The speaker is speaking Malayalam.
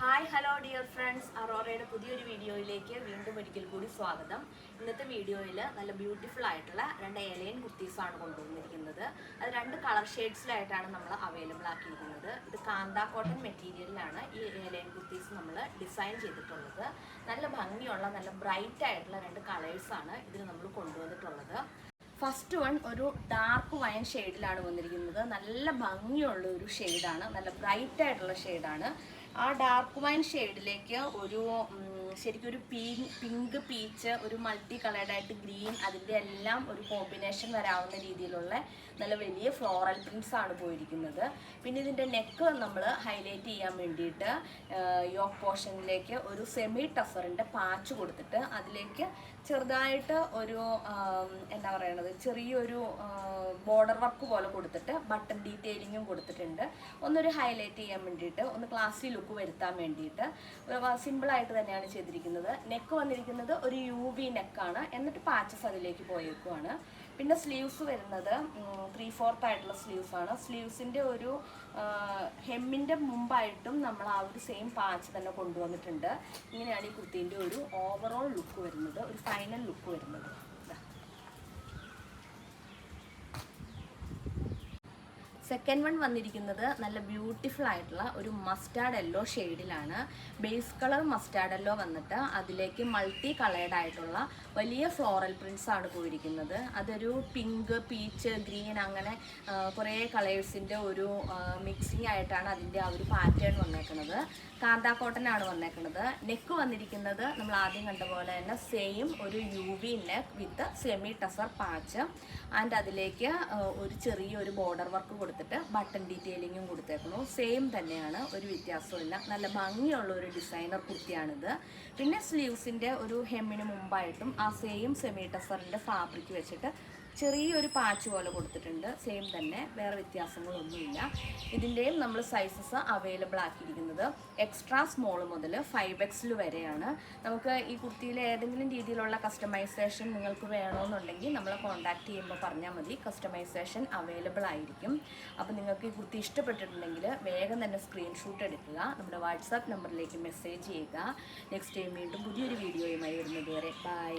ഹായ് ഹലോ ഡിയർ ഫ്രണ്ട്സ് അറോറയുടെ പുതിയൊരു വീഡിയോയിലേക്ക് വീണ്ടും ഒരിക്കൽ കൂടി സ്വാഗതം. ഇന്നത്തെ വീഡിയോയിൽ നല്ല ബ്യൂട്ടിഫുൾ ആയിട്ടുള്ള രണ്ട് ഏലയൻ കുർത്തീസാണ് കൊണ്ടുവന്നിരിക്കുന്നത്. അത് രണ്ട് കളർ ഷെയ്ഡ്സിലായിട്ടാണ് നമ്മൾ അവൈലബിൾ ആക്കിയിരിക്കുന്നത്. ഇത് കാന്ത കോട്ടൺ മെറ്റീരിയലിലാണ് ഈ ഏലയൻ കുർത്തീസ് നമ്മൾ ഡിസൈൻ ചെയ്തിട്ടുള്ളത്. നല്ല ഭംഗിയുള്ള നല്ല ബ്രൈറ്റ് ആയിട്ടുള്ള രണ്ട് കളേഴ്സാണ് ഇതിൽ നമ്മൾ കൊണ്ടുവന്നിട്ടുള്ളത്. ഫസ്റ്റ് വൺ ഒരു ഡാർക്ക് വയൻ ഷെയ്ഡിലാണ് വന്നിരിക്കുന്നത്. നല്ല ഭംഗിയുള്ള ഒരു ഷെയ്ഡാണ് നല്ല ബ്രൈറ്റ് ആയിട്ടുള്ള ഷെയ്ഡാണ് ആ ഡാർക്ക് വൈൻ ഷെയ്ഡിലേക്ക് ഒരു ശരിക്കും ഒരു പിങ്ക് പീച്ച് ഒരു മൾട്ടി കളേർഡായിട്ട് ഗ്രീൻ അതിന്റെ എല്ലാം ഒരു കോമ്പിനേഷൻ വരാവുന്ന രീതിയിലുള്ള നല്ല വലിയ ഫ്ലോറൽ പ്രിൻസ് ആണ് പോയിരിക്കുന്നത്. പിന്നെ ഇതിന്റെ നെക്ക് നമ്മൾ ഹൈലൈറ്റ് ചെയ്യാൻ വേണ്ടിയിട്ട് യോക്ക് പോർഷനിലേക്ക് ഒരു സെമി ടഫറിന്റെ പാച്ച് കൊടുത്തിട്ട് അതിലേക്ക് ചെറുതായിട്ട് ഒരു എന്താ പറയണത് ചെറിയൊരു ബോർഡർ വർക്ക് പോലെ കൊടുത്തിട്ട് ബട്ടൺ ഡീറ്റെയിലിങ്ങും കൊടുത്തിട്ടുണ്ട്. ഒന്നൊരു ഹൈലൈറ്റ് ചെയ്യാൻ വേണ്ടിയിട്ട് ഒന്ന് ക്ലാസ്സി ലുക്ക് വരുത്താൻ വേണ്ടിയിട്ട്. സിമ്പിളായിട്ട് തന്നെയാണ് ചെയ്തിരിക്കുന്നത്. നെക്ക് വന്നിരിക്കുന്നത് ഒരു യു വി നെക്കാണ് എന്നിട്ട് പാച്ചസ് അതിലേക്ക് പോയേക്കുവാണ്. പിന്നെ സ്ലീവ്സ് വരുന്നത് ത്രീ ഫോർത്ത് ആയിട്ടുള്ള സ്ലീവ്സ് ആണ്. സ്ലീവ്സിന്റെ ഒരു ഹെമ്മിന്റെ മുമ്പായിട്ടും നമ്മൾ ആ ഒരു സെയിം പാച്ച് തന്നെ കൊണ്ടുവന്നിട്ടുണ്ട്. ഇങ്ങനെയാണ് ഈ കുർത്തീന്റെ ഒരു ഓവറോൾ ലുക്ക് വരുന്നത്. ഒരു ഫൈനൽ ലുക്ക് വരുന്നത് ഇതാ. സെക്കൻഡ് വൺ വന്നിരിക്കുന്നത് നല്ല ബ്യൂട്ടിഫുൾ ആയിട്ടുള്ള ഒരു മസ്റ്റാർഡ് എല്ലോ ഷെയ്ഡിലാണ് ബേസ് കളർ മസ്റ്റാർഡ് എല്ലോ വന്നിട്ട് അതിലേക്ക് മൾട്ടി കളേർഡ് ആയിട്ടുള്ള വലിയ ഫ്ലോറൽ പ്രിൻസ് ആണ് പോയിരിക്കുന്നത്. അതൊരു പിങ്ക് പീച്ച് ഗ്രീൻ അങ്ങനെ കുറേ കളേഴ്സിന്റെ ഒരു മിക്സിംഗ് ആയിട്ടാണ് അതിന്റെ ആ ഒരു പാറ്റേൺ വന്നേക്കുന്നത് കാന്താ കോട്ടൺ ആണ് വന്നേക്കുന്നത് നെക്ക് വന്നിരിക്കുന്നത് നമ്മൾ ആദ്യം കണ്ട പോലെ തന്നെ സെയിം ഒരു U V neck with semi tussar patch and അതിലേക്ക് ഒരു ചെറിയൊരു ബോർഡർ വർക്ക് കൊടുത്തിട്ട് ബട്ടൺ ഡീറ്റെയിലിങ്ങും കൊടുത്തേക്കുന്നു സെയിം തന്നെയാണ് ഒരു വ്യത്യാസമില്ല നല്ല ഭംഗിയുള്ള ഒരു ഡിസൈനർ കുർത്തിയാണിത്. പിന്നെ സ്ലീവ്സിന്റെ ഒരു ഹെമ്മിന് മുമ്പായിട്ടും ആ സെയിം സെമി ടസറിന്റെ ഫാബ്രിക് വെച്ചിട്ട് ചെറിയൊരു പാച്ച് പോലെ കൊടുത്തിട്ടുണ്ട്. സെയിം തന്നെ. വേറെ വ്യത്യാസങ്ങളൊന്നുമില്ല. ഇതിന്റെയും നമ്മൾ സൈസസ് അവൈലബിൾ ആക്കിയിരിക്കുന്നത് എക്സ്ട്രാ സ്മോൾ മുതൽ ഫൈവ് എക്സിൽ വരെയാണ്. നമുക്ക് ഈ കുർത്തിയിൽ ഏതെങ്കിലും രീതിയിലുള്ള കസ്റ്റമൈസേഷൻ നിങ്ങൾക്ക് വേണമെന്നുണ്ടെങ്കിൽ നമ്മളെ കോൺടാക്ട് ചെയ്യുമ്പോൾ പറഞ്ഞാൽ മതി. കസ്റ്റമൈസേഷൻ അവൈലബിൾ ആയിരിക്കും. അപ്പോൾ നിങ്ങൾക്ക് ഈ കുർത്തി ഇഷ്ടപ്പെട്ടിട്ടുണ്ടെങ്കിൽ വേഗം തന്നെ സ്ക്രീൻഷോട്ട് എടുക്കുക. നമ്മുടെ വാട്സാപ്പ് നമ്പറിലേക്ക് മെസ്സേജ് ചെയ്യുക. നെക്സ്റ്റ് ടൈം വീണ്ടും പുതിയൊരു വീഡിയോയുമായി വരുന്നത് വരെ ബൈ